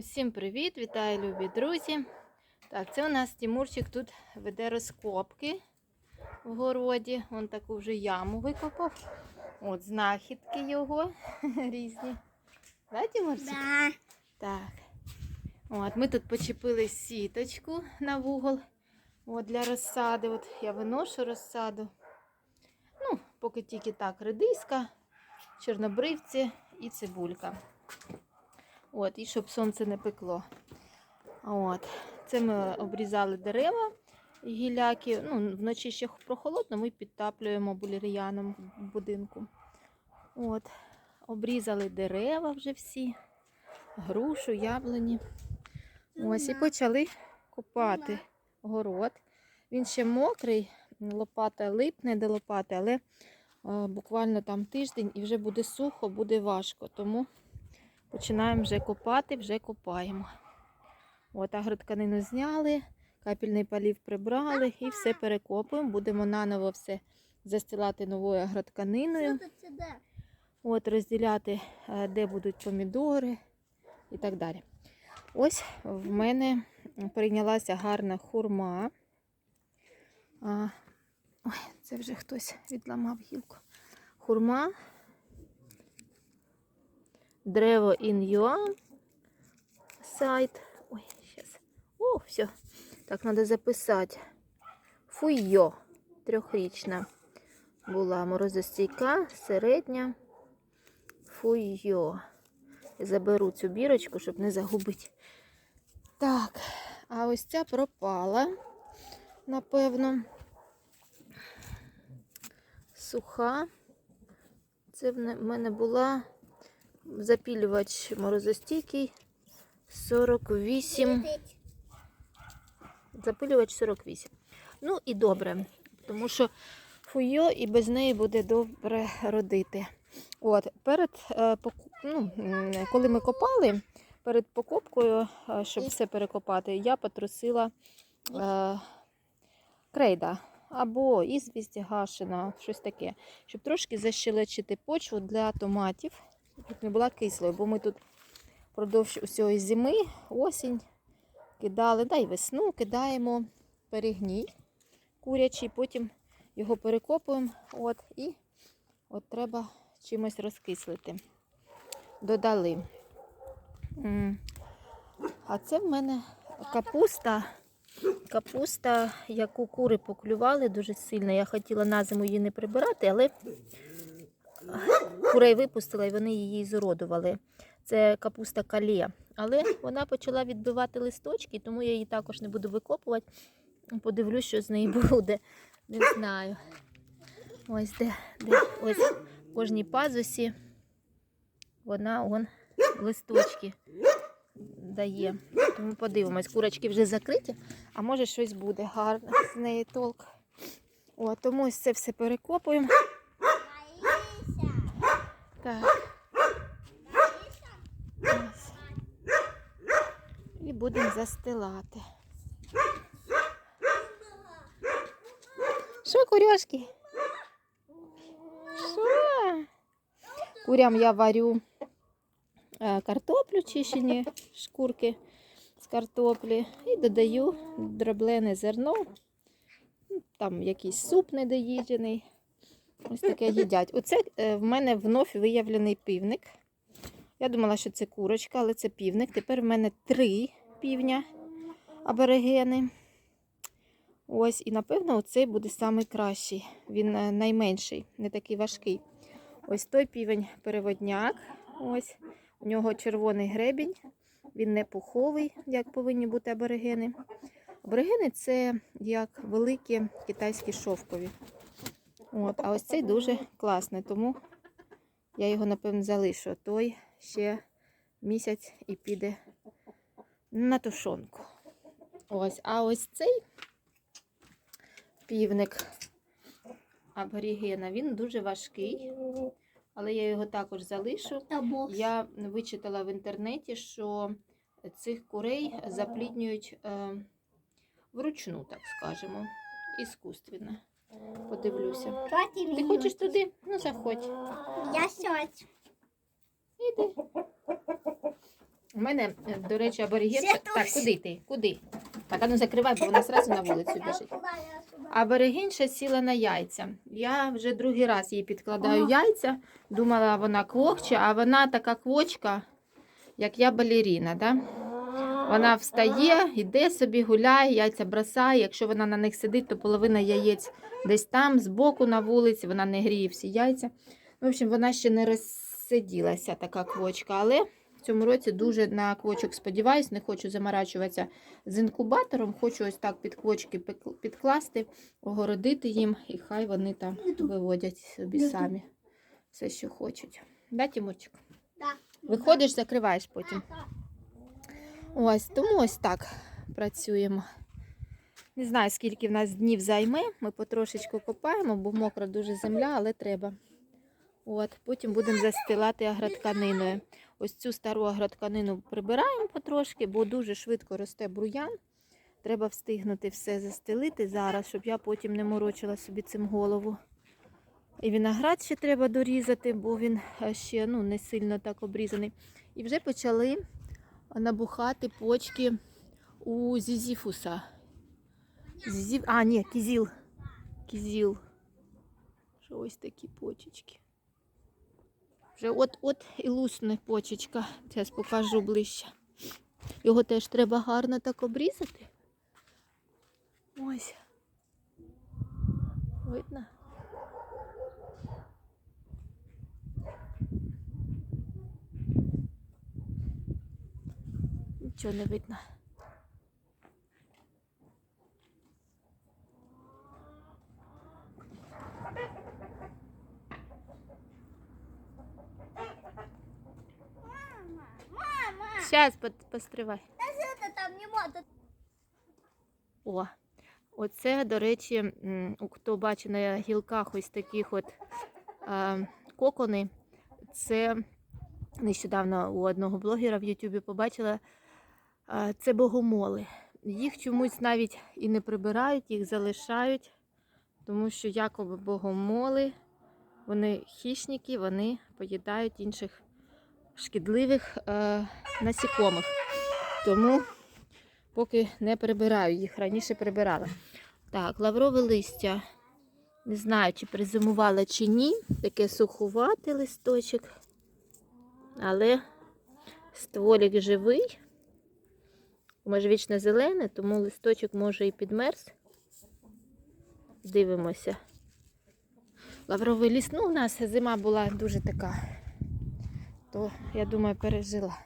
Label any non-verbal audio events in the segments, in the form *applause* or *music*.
Усім привіт! Вітаю, любі друзі! Так, це у нас Тимурчик тут веде розкопки в городі. Він таку вже яму викопав. От знахідки його *laughs* різні. Да, Тимурчик? Да. Так. От, ми тут почепили сіточку на вугол от, для розсади. От я виношу розсаду. Ну, поки тільки так, редиска, чорнобривці і цибулька. От, і щоб сонце не пекло. От. Це ми обрізали дерева гіляки. Ну, вночі ще прохолодно, ми підтаплюємо булір'яном в будинку. От. Обрізали дерева вже всі, грушу, яблуні. Ось і почали копати город. Він ще мокрий, лопата липне до лопати, але е, буквально там тиждень і вже буде сухо, буде важко. Тому починаємо вже копати, вже копаємо. От агротканину зняли, капельний полів прибрали і все перекопуємо. Будемо наново все застилати новою агротканиною. От, розділяти, е, де будуть помідори і так далі. Ось в мене прийнялася гарна хурма. А, ой, це вже хтось відламав гілку. Хурма. Древо ін'юа сайт. Ой, зараз. О, все. Так, треба записати. Фуйо. Трьохрічна була морозостійка, середня. Фуйо. Заберу цю бірочку, щоб не загубити. Так, а ось ця пропала, напевно. Суха. Це в мене була запілювач морозостійкий 48. Летить. Запилювач 48. Ну і добре, тому що фуйо і без неї буде добре родити. От, перед, е, ну, коли ми копали, перед покупкою, е, щоб все перекопати, я потрусила е, крейда або ізвість гашена, щось таке, щоб трошки защелечити почву для томатів, щоб не була кислою, бо ми тут впродовж усієї зими, осінь кидали, да й весну кидаємо перегній курячий, потім його перекопуємо. От, і от треба чимось розкислити. Додали. А це в мене капуста. Капуста, яку кури поклювали дуже сильно. Я хотіла на зиму її не прибирати, але курей випустила і вони її зуродували. Це капуста калія. Але вона почала відбивати листочки, тому я її також не буду викопувати. Подивлюсь, що з неї буде. Не знаю. Ось де, де ось в кожній пазусі вона он листочки дає. Тому подивимось, курочки вже закриті, а може щось буде гарне з неї толк. О, тому ось це все перекопуємо. І будемо застилати. Що, курьошки? Що? Курям я варю е, картоплю чищені шкурки з картоплі і додаю дроблене зерно. Там якийсь суп недоїджений. Ось таке їдять. Оце е, в мене вновь виявлений півник. Я думала, що це курочка, але це півник. Тепер в мене три півня аборигени. Ось, і напевно, оцей буде найкращий. Він е, найменший, не такий важкий. Ось той півень переводняк. Ось. У нього червоний гребінь. Він не пуховий, як повинні бути аборигени. Аборигени це як великі китайські шовкові. От, а ось цей дуже класний, тому я його, напевно, залишу. Той ще місяць і піде на тушонку. Ось, а ось цей півник аборігена, він дуже важкий, але я його також залишу. Я вичитала в інтернеті, що цих курей запліднюють е, вручну, так скажемо, іскусственно. Подивлюся. Ти хочеш туди? Ну, заходь. Я сядь. Іди. У мене, е, до речі, аборігенша. Так, куди ти? Куди? Так, а ну закривай, бо вона зразу на вулицю біжить. Аборигенша сіла на яйця. Я вже другий раз їй підкладаю яйця. Думала, вона квокче, а вона така квочка, як я балеріна. Да? Вона встає, йде собі, гуляє, яйця бросає. Якщо вона на них сидить, то половина яєць десь там, збоку на вулиці, вона не гріє всі яйця. В общем, вона ще не розсиділася, така квочка. Але в цьому році дуже на квочок сподіваюсь, не хочу заморачуватися з інкубатором. Хочу ось так під квочки підкласти, огородити їм, і хай вони там виводять собі самі все, що хочуть. Да, Тимурчик? Да. Виходиш, закриваєш потім. Ось, тому ось так працюємо. Не знаю, скільки в нас днів займе. Ми потрошечку копаємо, бо мокра дуже земля, але треба. От, потім будемо застилати агротканиною. Ось цю стару агротканину прибираємо потрошки, бо дуже швидко росте буруян. Треба встигнути все застелити зараз, щоб я потім не морочила собі цим голову. І виноград ще треба дорізати, бо він е, ще ну, не сильно так обрізаний. І вже почали набухати почки у зізіфуса. Зізі... А, ні, кізіл. Кізіл. Що ось такі почечки. Вже от-от і лусне почечка. Зараз покажу ближче. Його теж треба гарно так обрізати. Ось. Видно? Нічого не видно. Зараз постривай. Да это там не надо. О, оце, до речі, хто бачить на гілках ось таких от а, кокони, це нещодавно у одного блогера в Ютубі побачила, це богомоли. Їх чомусь навіть і не прибирають, їх залишають, тому що якоби богомоли, вони хищники, вони поїдають інших шкідливих е, насікомих. Тому поки не прибираю їх, раніше прибирала. Так, лаврове листя. Не знаю, чи призимувала, чи ні. Таке сухуватий листочок. Але стволік живий. Може вічно зелене, тому листочок може і підмерз. Дивимося. Лавровий ліс. Ну, у нас зима була дуже така. То, я думаю, пережила.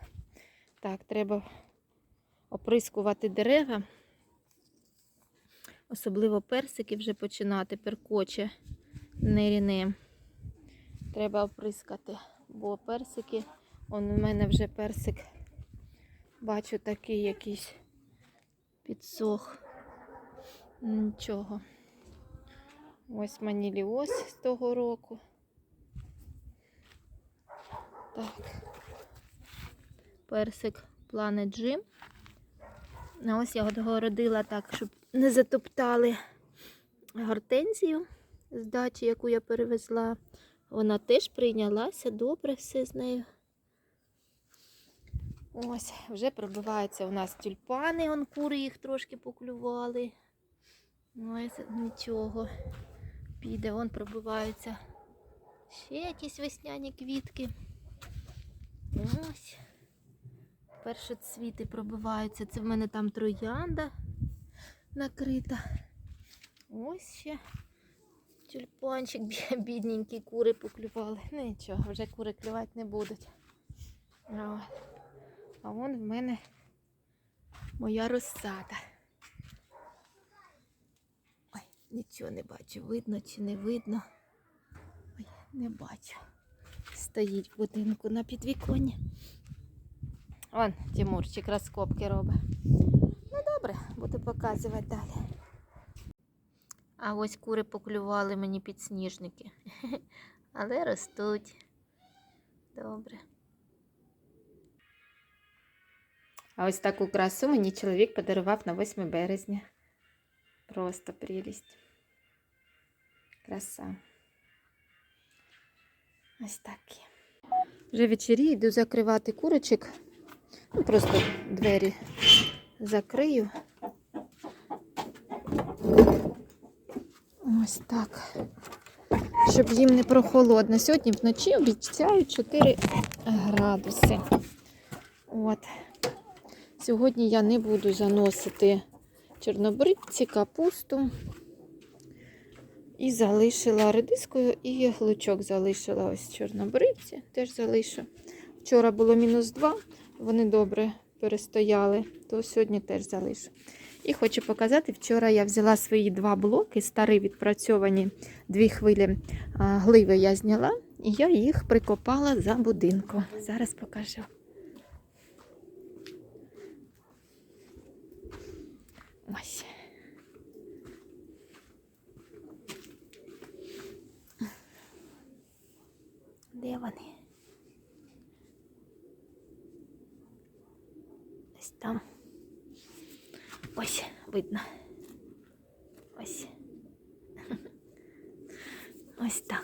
Так, треба оприскувати дерева. Особливо персики вже починати, перкоче неріне. Треба оприскати, бо персики, он у мене вже персик, бачу такий якийсь підсох. Нічого. Ось маніліоз з того року. Так. Персик Planet Gym. А ось я огородила так, щоб не затоптали гортензію з дачі, яку я перевезла. Вона теж прийнялася, добре все з нею. Ось, вже пробиваються у нас тюльпани, он кури їх трошки поклювали. Ось нічого. Піде, вон пробиваються. Ще якісь весняні квітки. Ось. Перші цвіти пробиваються. Це в мене там троянда накрита. Ось ще тюльпанчик *laughs* бідненький, кури поклювали. Ну нічого, вже кури клювати не будуть. А вон в мене моя розсада. Ой, нічого не бачу, видно чи не видно. Ой, не бачу. Стоїть в будинку на підвіконні. Вон Тимурчик розкопки робить. Ну добре, буду показувати далі. А ось кури поклювали мені підсніжники. *laughs* Але ростуть. Добре. А ось таку красу мені чоловік подарував на 8 березня. Просто прелість. Краса. Ось такі. Вже вечері йду закривати курочок. Ну, просто двері закрию. Ось так. Щоб їм не прохолодно. Сьогодні вночі обіцяють 4 градуси. От. Сьогодні я не буду заносити чорнобривці, капусту. І залишила редискою і лучок залишила ось чорнобривці, теж залишу. Вчора було мінус 2, вони добре перестояли, то сьогодні теж залишу. І хочу показати, вчора я взяла свої два блоки, старі відпрацьовані дві хвилі гливи я зняла, і я їх прикопала за будинком. Зараз покажу. Ось. Де вони? Ось там. Ось, видно. Ось. *laughs* Ось так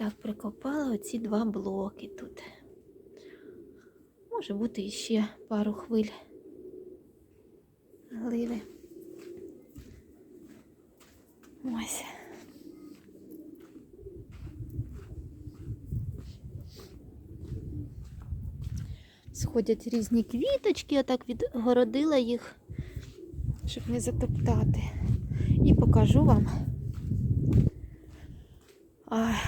так прикопала оці два блоки тут. Може бути іще пару хвиль гливи. Ось. Сходять різні квіточки, я так відгородила їх, щоб не затоптати. І покажу вам.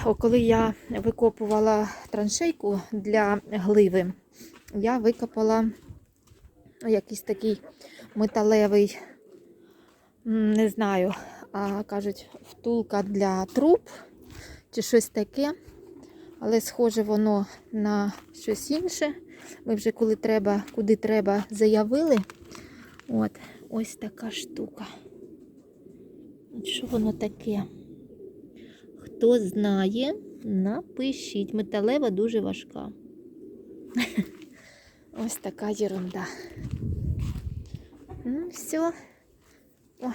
Коли я викопувала траншейку для гливи, я викопала якийсь такий металевий, не знаю, а, кажуть, втулка для труб чи щось таке. Але схоже воно на щось інше. Ми вже коли треба, куди треба, заявили. От, ось така штука. Що воно таке? Хто знає, напишіть. Металева дуже важка. *laughs* Ось така ерунда. Ну, все. О,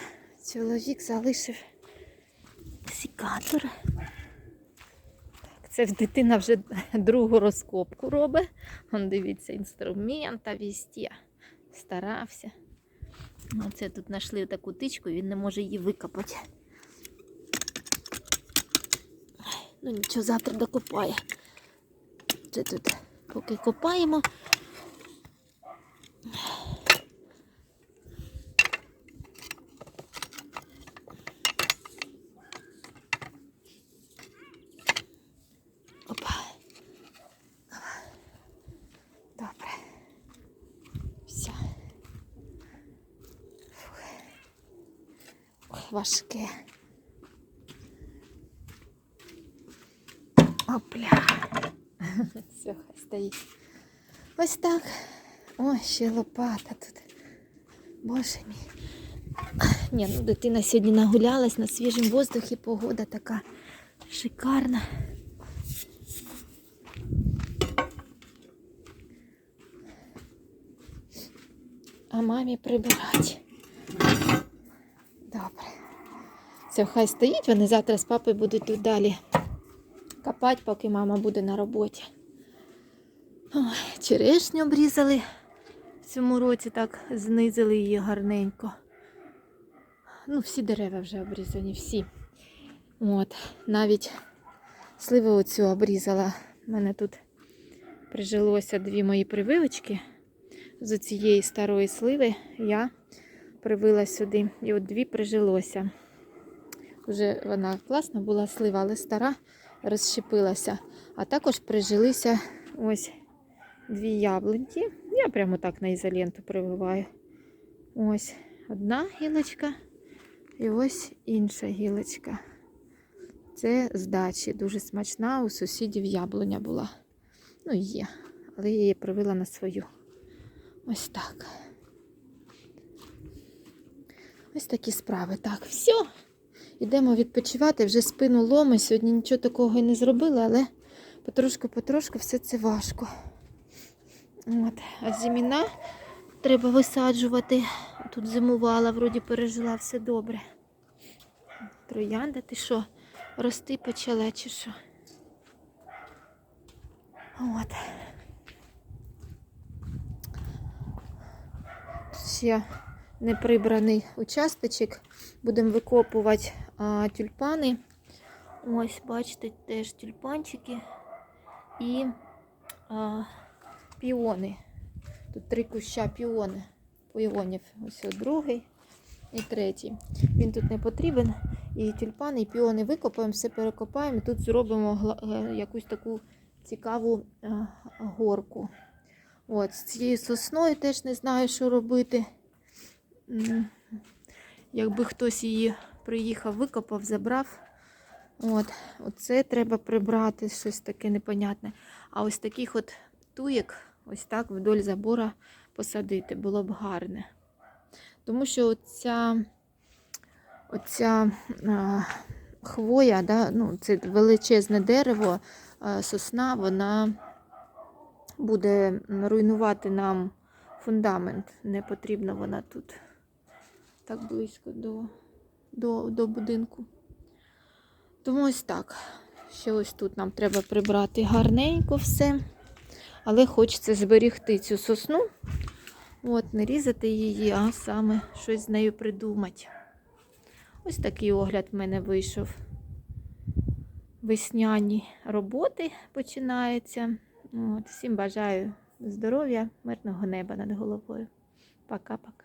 чоловік залишив секатор. Так, це дитина вже другу розкопку робить. Он дивіться, інструмента вісті. Старався. Оце тут знайшли таку тичку, він не може її викопати. Ну нічого, завтра докопає. Це тут поки копаємо. Опа. Добре. Все. Фух. Важке. Опля. *laughs* Все, хай стоїть. Ось так. Ой, ще лопата тут. Боже мій. Ні, ну дитина сьогодні нагулялась на свіжому воздухі, погода така шикарна. А мамі прибирати. Добре. Все, хай стоїть, вони завтра з папою будуть тут далі копати, поки мама буде на роботі. Ой, черешню обрізали в цьому році, так знизили її гарненько. Ну, всі дерева вже обрізані, всі. От, навіть сливу оцю обрізала. У мене тут прижилося дві мої прививочки. З цієї старої сливи я привила сюди. І от дві прижилося. Вже вона класна була слива, але стара розщепилася. А також прижилися ось дві яблуньки. Я прямо так на ізоленту прививаю. Ось одна гілочка і ось інша гілочка. Це з дачі. Дуже смачна. У сусідів яблуня була. Ну, є. Але я її привила на свою. Ось так. Ось такі справи. Так, все. Йдемо відпочивати, вже спину ломи. Сьогодні нічого такого і не зробила, але потрошку-потрошку все це важко. От. А зиміна треба висаджувати. Тут зимувала, вроді пережила все добре. Троянда, ти що, рости почала чи що? От. Ще неприбраний участочок. Будемо викопувати а, тюльпани. Ось, бачите, теж тюльпанчики і а, піони. Тут три куща піони. Піонів. Ось другий і третій. Він тут не потрібен. І тюльпани, і піони викопаємо, все перекопаємо. Тут зробимо е, якусь таку цікаву е, горку. От, з цією сосною теж не знаю, що робити. Якби хтось її приїхав, викопав, забрав. От, оце треба прибрати, щось таке непонятне. А ось таких от туєк, ось так вдоль забора посадити було б гарне. Тому що оця, оця а, хвоя, да, ну, це величезне дерево, а, сосна, вона буде руйнувати нам фундамент. Не потрібна вона тут так близько до, до, до будинку. Тому ось так. Ще ось тут нам треба прибрати гарненько все. Але хочеться зберігти цю сосну. От, не різати її, а саме щось з нею придумати. Ось такий огляд в мене вийшов. Весняні роботи починаються. От, всім бажаю здоров'я, мирного неба над головою. Пока-пока.